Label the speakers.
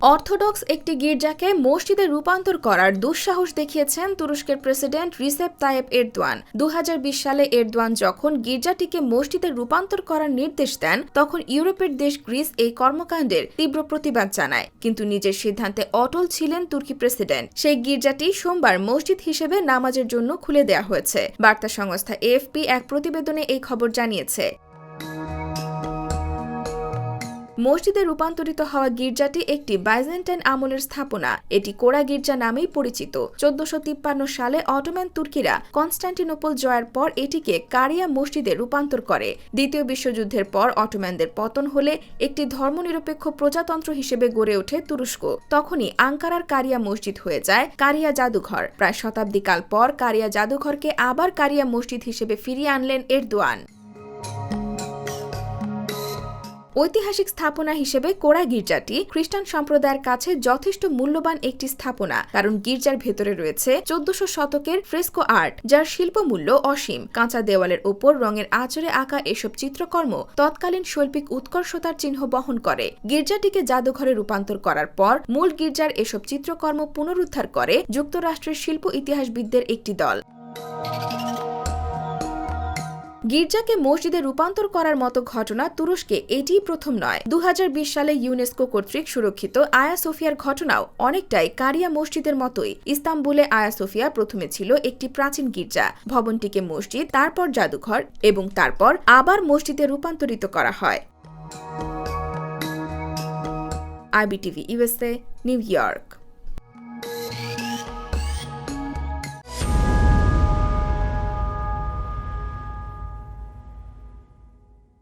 Speaker 1: Orthodox একটি গির্জাকে মসজিদে রূপান্তর করার দুঃসাহস দেখিয়েছেন তুরস্কের প্রেসিডেন্ট রিসেপ তায়েব এরদোয়ান। দু হাজার বিশ সালে এরদোয়ান যখন গির্জাটিকে মসজিদে রূপান্তর করার নির্দেশ দেন, তখন ইউরোপের দেশ গ্রিস এই কর্মকাণ্ডের তীব্র প্রতিবাদ জানায়। কিন্তু নিজের সিদ্ধান্তে অটল ছিলেন তুর্কি প্রেসিডেন্ট। সেই গির্জাটি সোমবার মসজিদ হিসেবে নামাজের জন্য খুলে দেওয়া হয়েছে। বার্তা সংস্থা এএফপি এক প্রতিবেদনে এই খবর জানিয়েছে। মসজিদে রূপান্তরিত হওয়া গির্জাটি একটি বাইজেন্টাইন আমলের স্থাপনা। এটি কোরা গির্জা নামেই পরিচিত। চোদ্দশো সালে অটোম্যান তুর্কিরা কনস্ট্যান্টিনোপল জয়ের পর এটিকে কারিয়া মসজিদে রূপান্তর করে। দ্বিতীয় বিশ্বযুদ্ধের পর অটোম্যানদের পতন হলে একটি ধর্মনিরপেক্ষ প্রজাতন্ত্র হিসেবে গড়ে ওঠে তুরস্ক। তখনই আঙ্কারার কারিয়া মসজিদ হয়ে যায় কারিয়া জাদুঘর। প্রায় শতাব্দীকাল পর কারিয়া জাদুঘরকে আবার কারিয়া মসজিদ হিসেবে ফিরিয়ে আনলেন এরদোয়ান। ঐতিহাসিক স্থাপনা হিসেবে কোরা গির্জাটি খ্রিস্টান সম্প্রদায়ের কাছে যথেষ্ট মূল্যবান একটি স্থাপনা, কারণ গির্জার ভেতরে রয়েছে চোদ্দশো শতকের ফ্রেস্কো আর্ট, যার শিল্পমূল্য অসীম। কাঁচা দেওয়ালের ওপর রঙের আচরে আঁকা এসব চিত্রকর্ম তৎকালীন শৈল্পিক উৎকর্ষতার চিহ্ন বহন করে। গির্জাটিকে জাদুঘরে রূপান্তর করার পর মূল গির্জার এসব চিত্রকর্ম পুনরুদ্ধার করে যুক্তরাষ্ট্রের শিল্প ইতিহাসবিদদের একটি দল। গির্জাকে মসজিদে রূপান্তর করার মতো ঘটনা তুরস্কে এটিই প্রথম নয়। দু সালে ইউনেস্কো কর্তৃক সুরক্ষিত আয়া সোফিয়ার ঘটনাও অনেকটাই কারিয়া মসজিদের মতোই। ইস্তাম্বুলে আয়া সোফিয়া প্রথমে ছিল একটি প্রাচীন গির্জা। ভবনটিকে মসজিদ, তারপর জাদুঘর এবং তারপর আবার মসজিদে রূপান্তরিত করা হয়। IBTV USA New York.